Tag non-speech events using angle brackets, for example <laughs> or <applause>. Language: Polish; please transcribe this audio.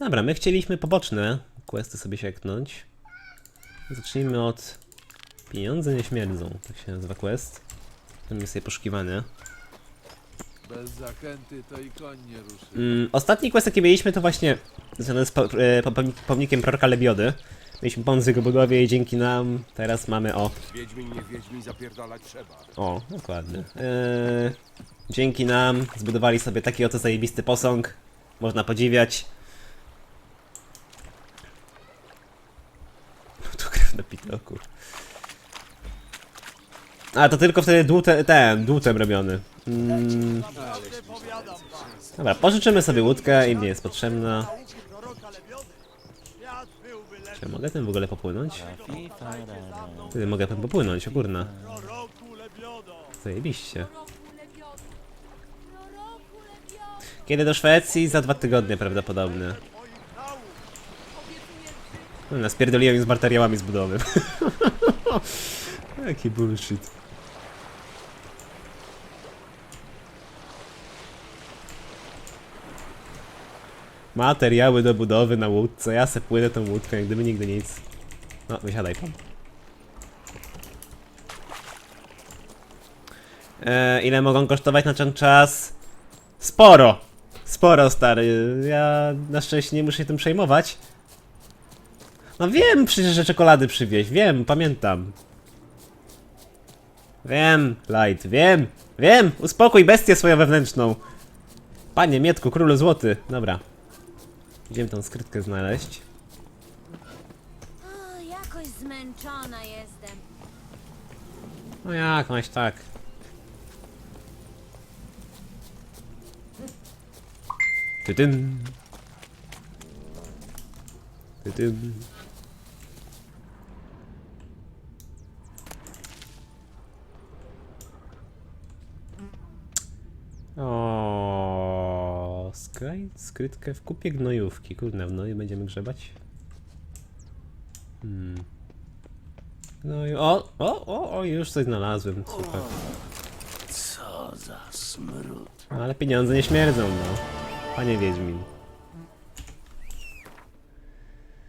Dobra, my chcieliśmy poboczne questy sobie sieknąć. Zacznijmy od Pieniądze nie śmierdzą, tak się nazywa quest. Tam jest sobie poszukiwanie. Bez zachęty to i koń nie ruszy. Mm, ostatni quest jaki mieliśmy to właśnie związany z po, e, po, pomnik- pomnikiem proroka Lebiody. Mieliśmy pomóc w jego budowie i dzięki nam teraz mamy o... Wiedźmin nie Wiedźmin zapierdalać trzeba. O, dokładnie. E, dzięki nam zbudowali sobie taki oto zajebisty posąg. Można podziwiać. Na pitoku. A to tylko wtedy dłutem, ten, dłutem robiony. Mm. Dobra, pożyczymy sobie łódkę, im nie jest potrzebna. Czy mogę tym w ogóle popłynąć? Ty, mogę tym popłynąć, o kurna. Zajebiście. Kiedy do Szwecji? Za dwa tygodnie prawdopodobnie. No, Spierdoliłem z materiałami z budowy. <laughs> Jaki bullshit. Materiały do budowy na łódce. Ja se płynę tą łódką, jak gdyby nigdy nic. No, wysiadaj pan. E, ile mogą kosztować na ten czas? Sporo! Sporo, stary. Ja na szczęście nie muszę się tym przejmować. No wiem przecież, że czekolady przywieźć. Wiem, pamiętam. Wiem, Light, wiem, wiem! Uspokój bestię swoją wewnętrzną. Panie Mietku, królu złoty. Dobra. Idziemy tą skrytkę znaleźć. O, jakoś zmęczona jestem. No jak, maś tak. Tytyn. Tytyn. O, skraj, skrytkę w kupie gnojówki. Kurde, w gnoju będziemy grzebać. Hmm. No i o, o, o, o, już coś znalazłem. Super. Co za smród. Ale pieniądze nie śmierdzą, no. Panie Wiedźmin.